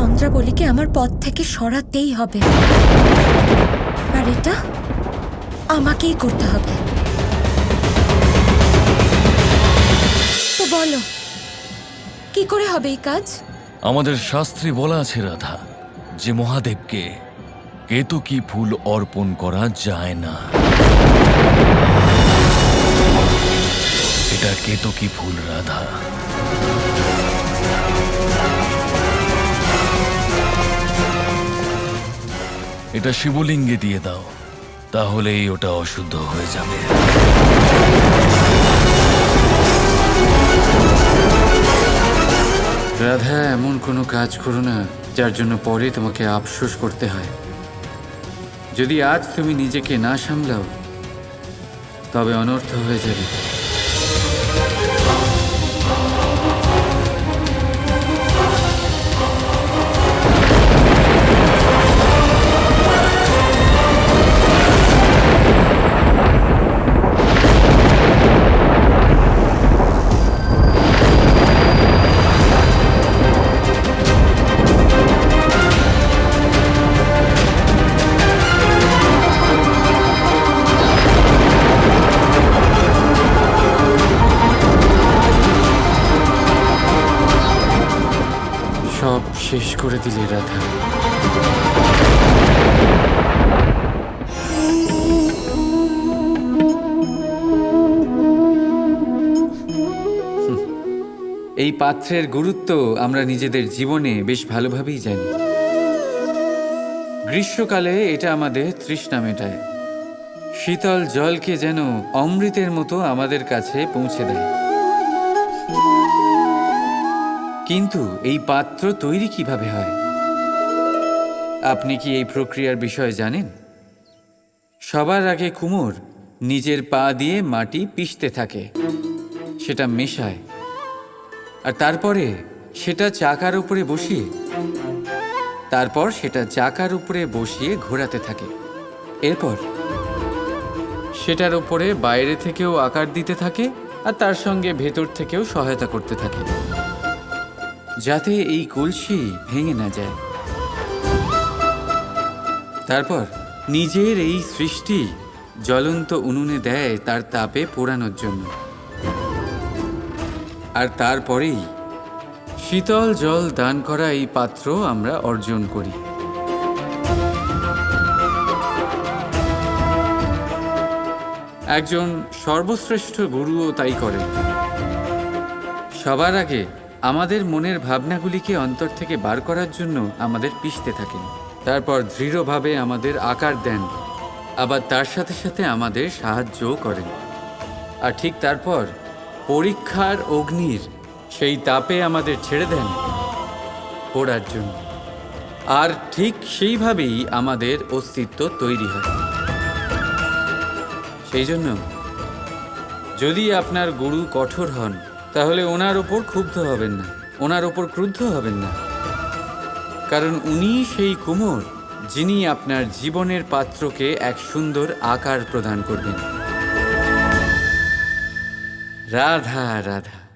চন্দ্রাবলীকে আমার পথ থেকে সরাতেই হবে। আর এটা আমাকেই করতে হবে। তো বলো, কি করে হবে এই কাজ? আমাদের শাস্ত্রে বলা আছে, রাধা, যে মহাদেবকে কেতকী ফুল অর্পণ করা যায় না। এটা কেতকী ফুল, রাধা? এটা শিবলিঙ্গে দিয়ে দাও, তাহলেই ওটা অশুদ্ধ হয়ে যাবে। রাধা, এমন কোনো কাজ করো না, যার জন্য পরে তোমাকে আফসোস করতে হয়। যদি আজ তুমি নিজেকে না সামলাও, তবে অনর্থ হয়ে যাবে। শেষ করে দিলে রাধা। এই পাত্রের গুরুত্ব আমরা নিজেদের জীবনে বেশ ভালোভাবেই জানি। গ্রীষ্মকালে এটা আমাদের তৃষ্ণা মেটায়। শীতল জলকে যেন অমৃতের মতো আমাদের কাছে পৌঁছে দেয়। কিন্তু এই পাত্র তৈরি কীভাবে হয়? আপনি কি এই প্রক্রিয়ার বিষয়ে জানেন? সবার আগে কুমোর নিজের পা দিয়ে মাটি পিষতে থাকে। সেটা মেশায়। আর তারপরে সেটা চাকার উপরে বসিয়ে, তারপর সেটা চাকার উপরে বসিয়ে ঘোরাতে থাকে। এরপর সেটার উপরে বাইরে থেকেও আকার দিতে থাকে আর তার সঙ্গে ভেতর থেকেও সহায়তা করতে থাকে। যাতে এই কলসি ভেঙে না যায়। তারপর নিজের এই সৃষ্টি জ্বলন্ত উনুনে দেয় তার তাপে পোড়ানোর জন্য। আর তারপরেই শীতল জল দান করা এই পাত্র আমরা অর্জন করি। একজন সর্বশ্রেষ্ঠ গুরুও তাই করেন। সবার আগে আমাদের মনের ভাবনাগুলিকে অন্তর থেকে বার করার জন্য আমাদের পিষতে থাকেন। তারপর দৃঢ়ভাবে আমাদের আকার দেন। আবার তার সাথে সাথে আমাদের সাহায্যও করেন। আর ঠিক তারপর পরীক্ষার অগ্নির সেই তাপে আমাদের ছেড়ে দেন পড়ার জন্য। আর ঠিক সেইভাবেই আমাদের অস্তিত্ব তৈরি হয়। সেই জন্য যদি আপনার গুরু কঠোর হন তাহলে ওনার ওপর ক্ষুব্ধ হবেন না। ওনার ওপর ক্রুদ্ধ হবেন না। কারণ উনি সেই কুমোর, যিনি আপনার জীবনের পাত্রকে এক সুন্দর আকার প্রদান করবেন। রাধা রাধা।